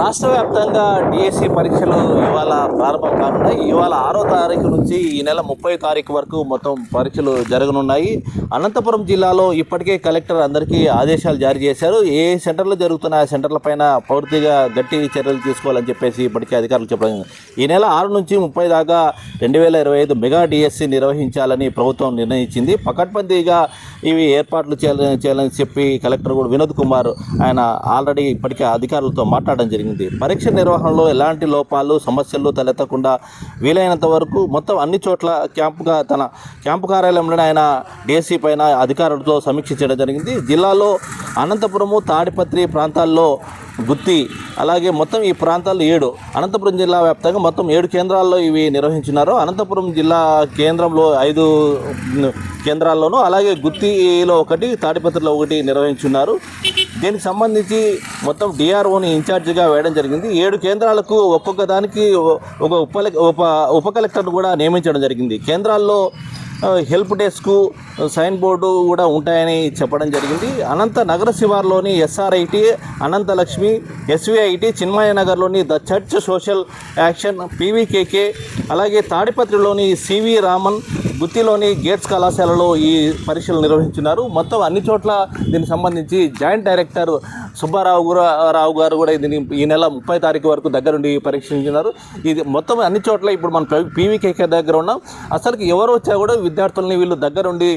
రాష్ట్ర వ్యాప్తంగా డిఎస్సి పరీక్షలు ఇవాళ ప్రారంభం కానున్నాయి. ఇవాళ ఆరో తారీఖు నుంచి ఈ నెల ముప్పై తారీఖు వరకు మొత్తం పరీక్షలు జరగనున్నాయి. అనంతపురం జిల్లాలో ఇప్పటికే కలెక్టర్ అందరికీ ఆదేశాలు జారీ చేశారు. ఏ సెంటర్లో జరుగుతున్న ఆ సెంటర్ల పైన పూర్తిగా గట్టి చర్యలు తీసుకోవాలని చెప్పేసి ఇప్పటికే అధికారులు చెప్పడం ఈ నెల ఆరు నుంచి ముప్పై దాకా రెండు వేల ఇరవై ఐదు మెగా డిఎస్సి నిర్వహించాలని ప్రభుత్వం నిర్ణయించింది. పకడ్బందీగా ఇవి ఏర్పాట్లు చేయాలని చేయాలని చెప్పి కలెక్టర్ కూడా వినోద్ కుమార్ ఆయన ఆల్రెడీ ఇప్పటికే అధికారులతో మాట్లాడడం జరిగింది. పరీక్ష నిర్వహణలో ఎలాంటి లోపాలు సమస్యలు తలెత్తకుండా వీలైనంత వరకు మొత్తం అన్ని చోట్ల క్యాంపుగా తన క్యాంపు కార్యాలయంలోనే ఆయన డిఎస్సి పైన అధికారులతో సమీక్షించడం జరిగింది. జిల్లాలో అనంతపురము తాడిపత్రి ప్రాంతాల్లో గుత్తి అలాగే మొత్తం ఈ ప్రాంతాల్లో ఏడు. అనంతపురం జిల్లా వ్యాప్తంగా మొత్తం ఏడు కేంద్రాల్లో ఇవి నిర్వహించినారు. అనంతపురం జిల్లా కేంద్రంలో ఐదు కేంద్రాల్లోనూ అలాగే గుత్తిలో ఒకటి తాడిపత్రిలో ఒకటి నిర్వహించున్నారు. దీనికి సంబంధించి మొత్తం డిఆర్ఓని ఇన్ఛార్జిగా వేయడం జరిగింది. ఏడు కేంద్రాలకు ఒక్కొక్క దానికి ఒక ఉప ఉప ఉప కలెక్టర్ను కూడా నియమించడం జరిగింది. కేంద్రాల్లో హెల్ప్ డెస్క్ సైన్ బోర్డు కూడా ఉంటాయని చెప్పడం జరిగింది. అనంత నగర శివార్లోని ఎస్ఆర్ఐటి అనంతలక్ష్మి ఎస్విఐటి చిన్మయ నగర్లోని the church social action PVKK అలాగే తాడిపత్రిలోని సివి రామన్ గుత్తిలోని గేట్స్ కళాశాలలో ఈ పరీక్షలు నిర్వహించున్నారు. మొత్తం అన్ని చోట్ల దీనికి సంబంధించి జాయింట్ డైరెక్టర్ సుబ్బారావు రావు గారు కూడా దీన్ని ఈ నెల ముప్పై తారీఖు వరకు దగ్గరుండి పరీక్షించినారు. ఇది మొత్తం అన్ని చోట్ల ఇప్పుడు మనం పీవీకేకే దగ్గర ఉన్నాం. అసలుకి ఎవరు వచ్చా కూడా విద్యార్థుల్ని వీళ్ళు దగ్గరుండి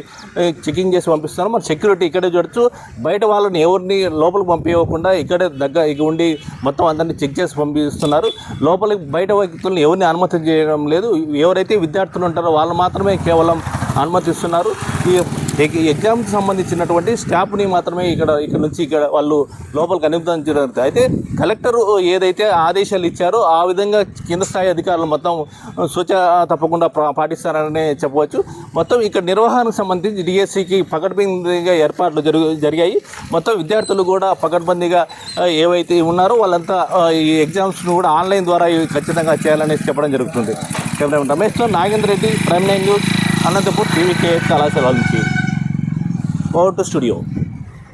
చెకింగ్ చేసి పంపిస్తున్నారు. మన సెక్యూరిటీ ఇక్కడే చూడొచ్చు. బయట వాళ్ళని ఎవరిని లోపలికి పంపించకుండా ఇక్కడే దగ్గర ఇక ఉండి మొత్తం అందరినీ చెక్ చేసి పంపిస్తున్నారు. లోపలికి బయట వ్యక్తులను ఎవరిని అనుమతి చేయడం లేదు. ఎవరైతే విద్యార్థులు ఉంటారో వాళ్ళు మాత్రమే కేవలం అనుమతిస్తున్నారు. ఈ ఎగ్జామ్కి సంబంధించినటువంటి స్టాఫ్ని మాత్రమే ఇక్కడ ఇక్కడ నుంచి ఇక్కడ వాళ్ళు లోపలికి అనుమతించడం జరుగుతుంది అయితే కలెక్టర్ ఏదైతే ఆదేశాలు ఇచ్చారో ఆ విధంగా కింద స్థాయి అధికారులు మొత్తం స్వచ్ఛ తప్పకుండా పా- పాటిస్తారనే చెప్పవచ్చు. మొత్తం ఇక్కడ నిర్వహణకు సంబంధించి డిఎస్సికి పకడ్బందీగా ఏర్పాట్లు జరుగు జరిగాయి. మొత్తం విద్యార్థులు కూడా పకడ్బందీగా ఏవైతే ఉన్నారో వాళ్ళంతా ఈ ఎగ్జామ్స్ను కూడా ఆన్లైన్ ద్వారా ఖచ్చితంగా చేయాలనేసి చెప్పడం జరుగుతుంది. Camera రమేష్తో Nagendra Reddy prime nine news Anantapur TVK కళాశాల నుంచి. the Studio.